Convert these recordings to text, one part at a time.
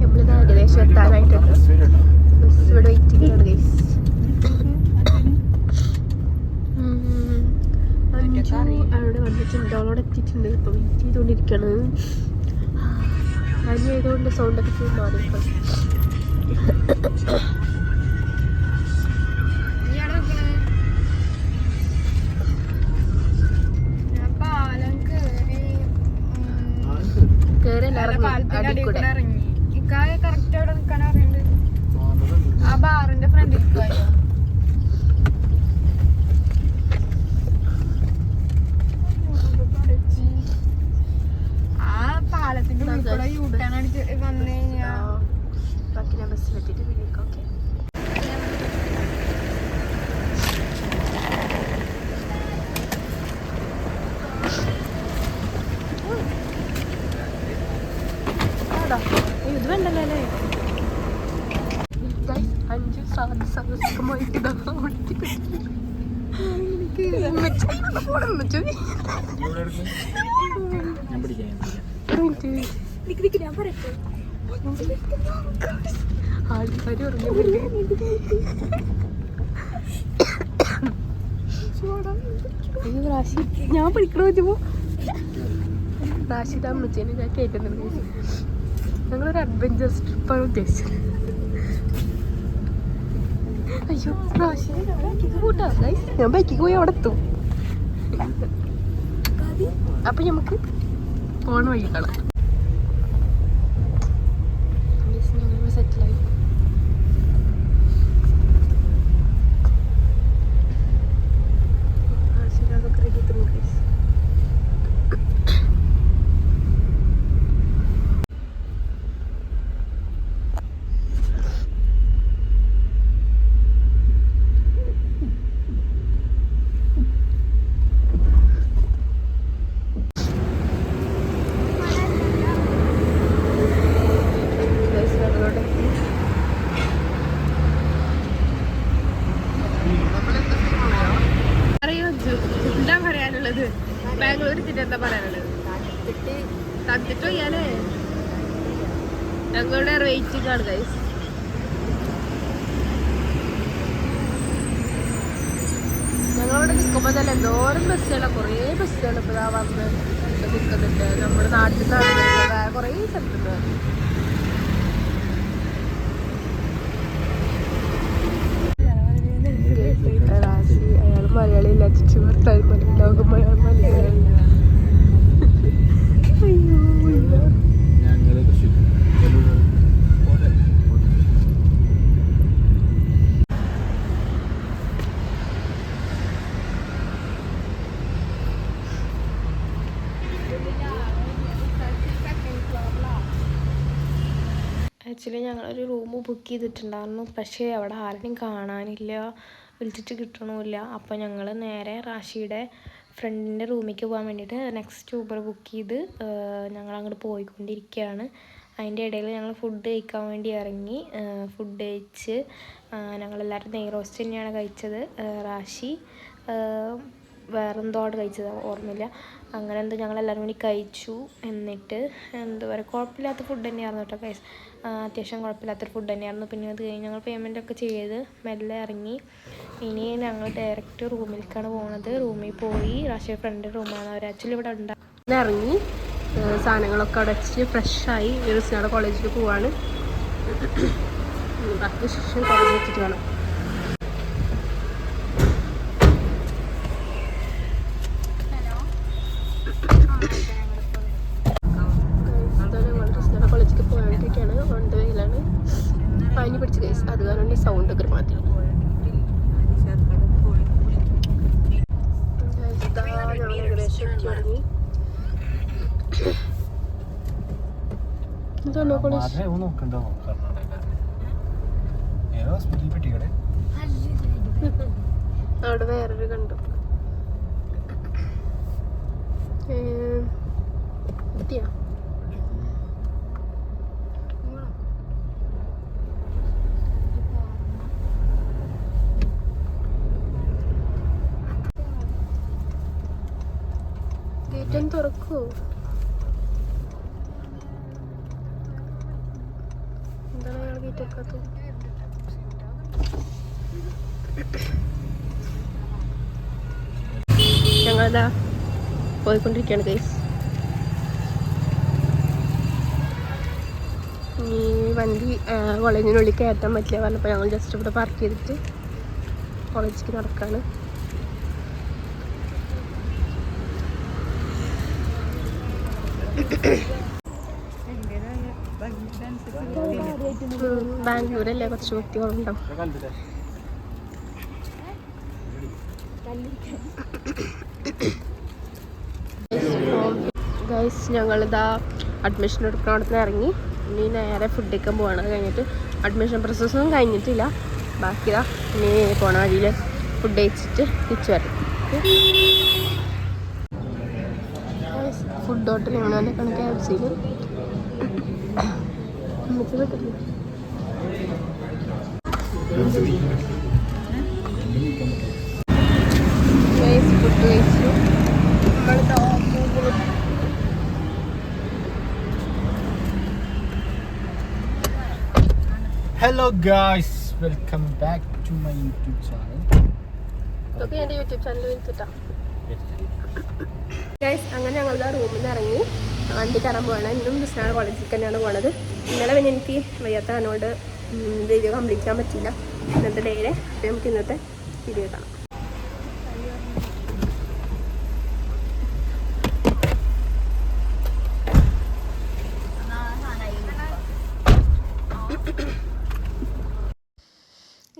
നമ്മളിത് ഏകദേശം എത്താനായിട്ടുണ്ട്. ബസ് ഇവിടെ വെയിറ്റിംഗ് ആണ് ഗൈസ് അഞ്ചു അവിടെ വന്നിട്ടുണ്ട്. അവളോട് എത്തിയിട്ടുണ്ട്. ഇപ്പൊ വെയിറ്റ് ചെയ്തുകൊണ്ടിരിക്കുകയാണ് പനി ആയതുകൊണ്ട് സൗണ്ടൊക്കെ ഫുൾ ഇറങ്ങി. ഇക്കായ കറക്റ്റ് അവിടെ നിൽക്കാൻ അറിയണ്ട്? ആ ബാറിന്റെ ഫ്രണ്ടിൽ നിൽക്കുവായോ ആ പാലത്തിന്റെ ഉള്ളിൽ കൂടെ യൂട്ടേൺ അടിച്ച് വന്നു കഴിഞ്ഞാ ബസ്സിലെത്തിയിട്ട് ഓക്കെ? അല്ലേ അഞ്ച് ആൾക്കാർ ഞാൻ പഠിക്കണോ വെച്ചപ്പോ റാഷിദ അമ്മച്ചേനെ ഞാൻ കേൾക്കുന്നുണ്ട് ഞങ്ങളൊരു അഡ്വഞ്ചർ ട്രിപ്പാണ് ഉദ്ദേശിച്ചത്. അയ്യോ പ്രാവശ്യം. ഞാൻ ബൈക്കിക്ക് പോയി അവിടെ എത്തും. അപ്പൊ നമുക്ക് പോണ വഴി കാണാം സെറ്റിലായി അതൊക്കെ റെഡി എത്തുന്നു ഗൈസ് ഗൈസ് ഞങ്ങളോട് അറിയോ എന്താ പറയാനുള്ളത് ബാംഗ്ലൂർ എത്തിയിട്ട് എന്താ പറയാനുള്ളത്? തന്നിട്ട് വയ്യാലേ ഞങ്ങളുടെ വെയിറ്റിംഗ് ആണ് ഗൈസ് ഞങ്ങളവിടെ നിൽക്കുമ്പോൾ തന്നെ എന്തോരം ബസ്സുകളാണ് കുറേ ബസ്സുകൾ ഇപ്പോൾ വന്ന് നിൽക്കുന്നുണ്ട് നമ്മുടെ നാട്ടിൽ നിന്നാണ് കുറേ സ്ഥലത്തുണ്ട്. ബുക്ക് ചെയ്തിട്ടുണ്ടായിരുന്നു. പക്ഷേ അവിടെ ആരെയും കാണാനില്ല. വിളിച്ചിട്ട് കിട്ടണമില്ല. അപ്പോൾ ഞങ്ങൾ നേരെ റാഷിയുടെ ഫ്രണ്ടിന്റെ റൂമിലേക്ക് പോകാൻ വേണ്ടിയിട്ട് നെക്സ്റ്റ് ഊബർ ബുക്ക് ചെയ്ത് ഞങ്ങൾ അങ്ങോട്ട് പോയിക്കൊണ്ടിരിക്കുകയാണ് അതിന്റെ ഇടയിൽ ഞങ്ങൾ ഫുഡ് കഴിക്കാൻ വേണ്ടി ഇറങ്ങി. ഫുഡ് കഴിച്ച് ഞങ്ങളെല്ലാവരും നെയ് റോസ്റ്റ് തന്നെയാണ് കഴിച്ചത് റാഷി. വേറെന്തോ ഓർഡർ കഴിച്ചത് ഓർമ്മയില്ല. അങ്ങനെ എന്തോ ഞങ്ങളെല്ലാവരും കൂടി കഴിച്ചു. എന്നിട്ട് എന്താ പറയുക കുഴപ്പമില്ലാത്ത ഫുഡ് തന്നെയായിരുന്നു കേട്ടോ കൈസ് അത്യാവശ്യം കുഴപ്പമില്ലാത്തൊരു ഫുഡ് തന്നെയായിരുന്നു. പിന്നെ അത് കഴിഞ്ഞ് ഞങ്ങൾ പേയ്മെന്റ് ഒക്കെ ചെയ്ത് മെല്ലെ ഇറങ്ങി. ഇനി ഞങ്ങൾ ഡയറക്റ്റ് റൂമിലേക്കാണ് പോകുന്നത് റൂമിൽ പോയി റാഷിയ ഫ്രണ്ട് റൂമാണ് അവർ ആക്ച്വലി ഇവിടെ ഉണ്ടാകും ഇറങ്ങി സാധനങ്ങളൊക്കെ അവിടെ വെച്ച് ഫ്രഷായി റിസ്നാട് കോളേജിൽ പോവാണ്. ബാക്കി കോളേജിൽ എത്തിയിട്ട് വേണം. പനി പിടിച്ച് കേസ് അത് കാരണം സൗണ്ട് ഒക്കെ മാറ്റി അവിടെ വേറൊരു കണ്ടു. ഏം, നോക്കൂ. എന്താണ് ഞങ്ങൾ വീട്ടിലേക്കത്ത് ഞങ്ങളിതാ പോയിക്കൊണ്ടിരിക്കുകയാണ് ഗൈസ് ഈ വണ്ടി കോളേജിനുള്ളിൽ കയറ്റാൻ പറ്റില്ല പറഞ്ഞപ്പോൾ ഞങ്ങൾ ജസ്റ്റ് ഇവിടെ പാർക്ക് ചെയ്തിട്ട് കോളേജിലേക്ക് നടക്കുകയാണ് ബാംഗ്ലൂരല്ലേ? കുറച്ച് വ്യക്തികളുണ്ടാവും ഗൈസ് ഞങ്ങളിതാ അഡ്മിഷൻ എടുക്കുന്നിടത്ത് നിന്ന് ഇറങ്ങി. ഇനി നേരെ ഫുഡ് കഴിക്കാൻ പോവാണ്. കഴിഞ്ഞിട്ട് അഡ്മിഷൻ പ്രോസസ്സൊന്നും കഴിഞ്ഞിട്ടില്ല. ബാക്കിതാ ഇനി പോണ വഴിയിൽ ഫുഡ് കഴിച്ചിട്ട് തിരിച്ചു വരും. ഫുഡ് ഹോട്ടൽ ഇവിടെ തന്നെ കണക്ക് എഫ് സിയിൽ ഫുഡ് കഴിച്ചു. Hello guys welcome back to my YouTube channel YouTube channel guys അങ്ങനെ ഞങ്ങളുടെ റൂമിൽ നിന്ന് ഇറങ്ങി വണ്ടി കയറാൻ പോവാണ്. ഇന്നും കൃഷ്ണാട് കോളേജിൽ തന്നെയാണ് പോണത്. ഇന്നലെ പിന്നെ എനിക്ക് വയ്യാത്ത എന്നോട് വീഡിയോ കംപ്ലീറ്റ് ചെയ്യാൻ പറ്റില്ല ഇന്നത്തെ ഡേയിലെ നമുക്ക് ഇന്നത്തെ വീഡിയോ കാണാം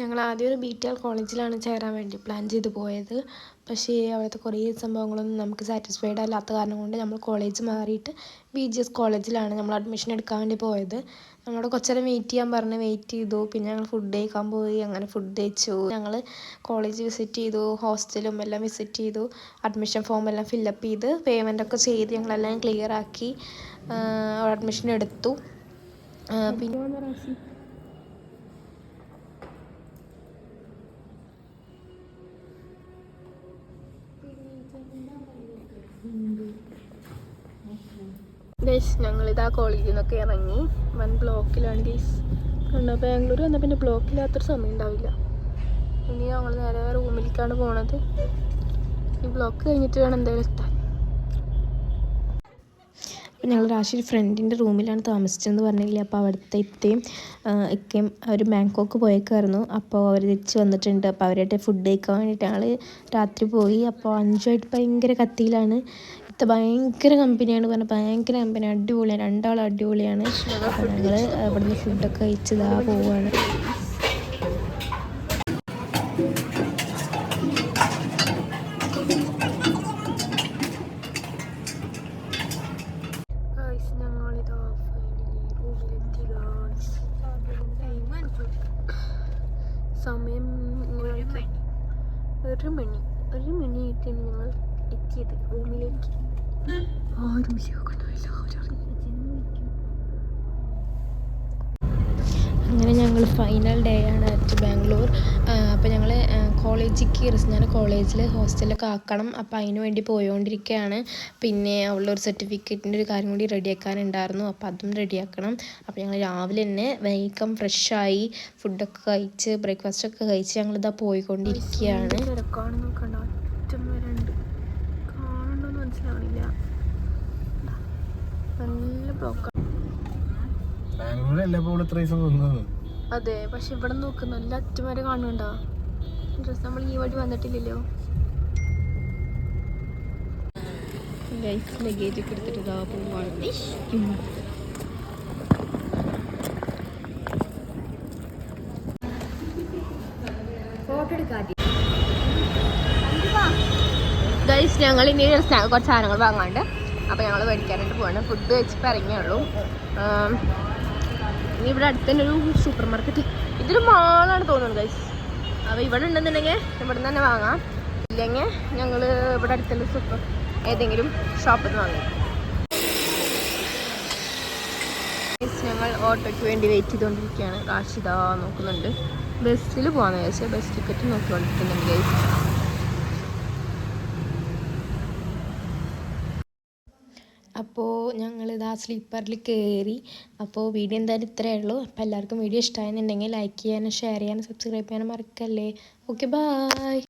ഞങ്ങൾ ആദ്യം ഒരു ബി ടി ആർ കോളേജിലാണ് ചേരാൻ വേണ്ടി പ്ലാൻ ചെയ്ത് പോയത്. പക്ഷേ അവിടുത്തെ കുറേ സംഭവങ്ങളൊന്നും നമുക്ക് സാറ്റിസ്ഫൈഡ് അല്ലാത്ത കാരണം കൊണ്ട് നമ്മൾ കോളേജ് മാറിയിട്ട് ബി ജി എസ് കോളേജിലാണ് നമ്മൾ അഡ്മിഷൻ എടുക്കാൻ വേണ്ടി പോയത്. നമ്മളോട് കുറച്ചേരം വെയിറ്റ് ചെയ്യാൻ പറഞ്ഞ് വെയിറ്റ് ചെയ്തു. പിന്നെ ഞങ്ങൾ ഫുഡ് കഴിക്കാൻ പോയി. അങ്ങനെ ഫുഡ് കഴിച്ചു. ഞങ്ങൾ കോളേജ് വിസിറ്റ് ചെയ്തു. ഹോസ്റ്റലും എല്ലാം വിസിറ്റ് ചെയ്തു. അഡ്മിഷൻ ഫോം എല്ലാം ഫില്ലപ്പ് ചെയ്ത് പേയ്മെന്റ് ഒക്കെ ചെയ്ത് ഞങ്ങളെല്ലാം ക്ലിയർ ആക്കി അഡ്മിഷൻ എടുത്തു. പിന്നെ ഗൈസ് ഞങ്ങളിതാ കോളേജിൽ നിന്നൊക്കെ ഇറങ്ങി. വൻ ബ്ലോക്കിലാണ് ഗൈസ് കണ്ടോ ബാംഗ്ലൂർ വന്നാൽ പിന്നെ ബ്ലോക്കില്ലാത്തൊരു സമയം ഉണ്ടാവില്ല. ഇനി ഞങ്ങൾ നേരെ റൂമിലേക്കാണ് പോണത്. ഈ ബ്ലോക്ക് കഴിഞ്ഞിട്ട് വേണം എന്തായാലും എത്താൻ. അപ്പം ഞങ്ങൾ രാശി ഫ്രണ്ടിന്റെ റൂമിലാണ് താമസിച്ചതെന്ന് പറഞ്ഞില്ലേ? അപ്പോൾ അവിടുത്തെ ഇത്തയും ഇക്കയും അവർ ബാങ്കോക്ക് പോയേക്കായിരുന്നു അപ്പോൾ അവർ തിരിച്ച് വന്നിട്ടുണ്ട്. അപ്പോൾ അവരായിട്ട് ഫുഡ് കഴിക്കാൻ വേണ്ടിയിട്ട് ഞങ്ങൾ രാത്രി പോയി. അപ്പോൾ അഞ്ചുമായിട്ട് ഭയങ്കര കത്തിയിലാണ്. ഇത്ത ഭയങ്കര കമ്പനിയാണ് പറഞ്ഞാൽ ഭയങ്കര കമ്പനി. അടിപൊളിയാണ്. രണ്ടാളും അടിപൊളിയാണ്. ഞങ്ങൾ ഇവിടുന്ന് ഫുഡൊക്കെ കഴിച്ചതാ പോവാണ്. ഞങ്ങളിതാ റൂമിലെത്തി സമയം ഒരു മണി ഒരു മണിയായിട്ടാണ് ഞങ്ങൾ എത്തിയത് റൂമിലേക്ക് ആരും കണ്ടില്ല ഫൈനൽ ഡേ ആണ് അറ്റ് ബാംഗ്ലൂർ. അപ്പോൾ ഞങ്ങൾ കോളേജിലേക്ക് ഞാൻ കോളേജിൽ ഹോസ്റ്റലൊക്കെ ആക്കണം. അപ്പോൾ അതിന് വേണ്ടി പോയോണ്ടിരിക്കുകയാണ് പിന്നെ അവളുടെ ഒരു സർട്ടിഫിക്കറ്റിന്റെ ഒരു കാര്യം കൂടി റെഡിയാക്കാനുണ്ടായിരുന്നു അപ്പോൾ അതും റെഡിയാക്കണം അപ്പോൾ ഞങ്ങൾ രാവിലെ തന്നെ വേഗം ഫ്രഷായി ഫുഡൊക്കെ കഴിച്ച് ബ്രേക്ക്ഫാസ്റ്റ് ഒക്കെ കഴിച്ച് ഞങ്ങളിതാ പോയിക്കൊണ്ടിരിക്കുകയാണ് മനസ്സിലാവണില്ല. നല്ല ബ്ലോക്കാണ് ബാംഗ്ലൂരല്ലേ ഇപ്പോൾ ഇത്ര ദിവസം നിന്നത് അതെ പക്ഷെ ഇവിടെ നോക്കുന്നു. എല്ലാ അറ്റം വരെ കാണുന്നുണ്ടോ? ഡ്രസ് നമ്മൾ ഈ വഴി വന്നിട്ടില്ലല്ലോ. ലഗേജ് ഒക്കെ എടുത്തിട്ട് ഇതാ പോവാണ്. ഗൈസ് ഞങ്ങൾ ഇനി കുറച്ച് സാധനങ്ങൾ വാങ്ങാണ്ട് അപ്പോൾ ഞങ്ങൾ മേടിക്കാനായിട്ട് പോവാണ്. ഫുഡ് കഴിച്ചിട്ട് ഇറങ്ങിയുള്ളൂ ഇനി ഇവിടെ അടുത്ത് തന്നെ ഒരു സൂപ്പർ മാർക്കറ്റ് ഇതൊരു മാളാണ് തോന്നുന്നത് ഗൈസ് അപ്പോൾ ഇവിടെ ഉണ്ടെന്നുണ്ടെങ്കിൽ ഇവിടെ നിന്ന് തന്നെ വാങ്ങാം. ഇല്ലെങ്കിൽ ഞങ്ങൾ ഇവിടെ അടുത്തുള്ള സൂപ്പർ ഏതെങ്കിലും ഷോപ്പിൽ നിന്ന് വാങ്ങാം. ഞങ്ങൾ ഓട്ടോയ്ക്ക് വേണ്ടി വെയിറ്റ് ചെയ്തുകൊണ്ടിരിക്കുകയാണ് കാശിതാ നോക്കുന്നുണ്ട്. ബസ്സിൽ പോകാമെന്ന് വിചാരിച്ചാൽ ബസ് ടിക്കറ്റ് നോക്കിക്കൊണ്ടിരിക്കുന്നുണ്ട് ഗൈസ് അപ്പോൾ ഞങ്ങളിതാ സ്ലീപ്പറിൽ കയറി അപ്പോൾ വീഡിയോ എന്തായാലും ഇത്രയേ ഉള്ളൂ. അപ്പോൾ എല്ലാവർക്കും വീഡിയോ ഇഷ്ടമായെന്നുണ്ടെങ്കിൽ ലൈക്ക് ചെയ്യാനും ഷെയർ ചെയ്യാനും സബ്സ്ക്രൈബ് ചെയ്യാനും മറക്കല്ലേ. Okay bye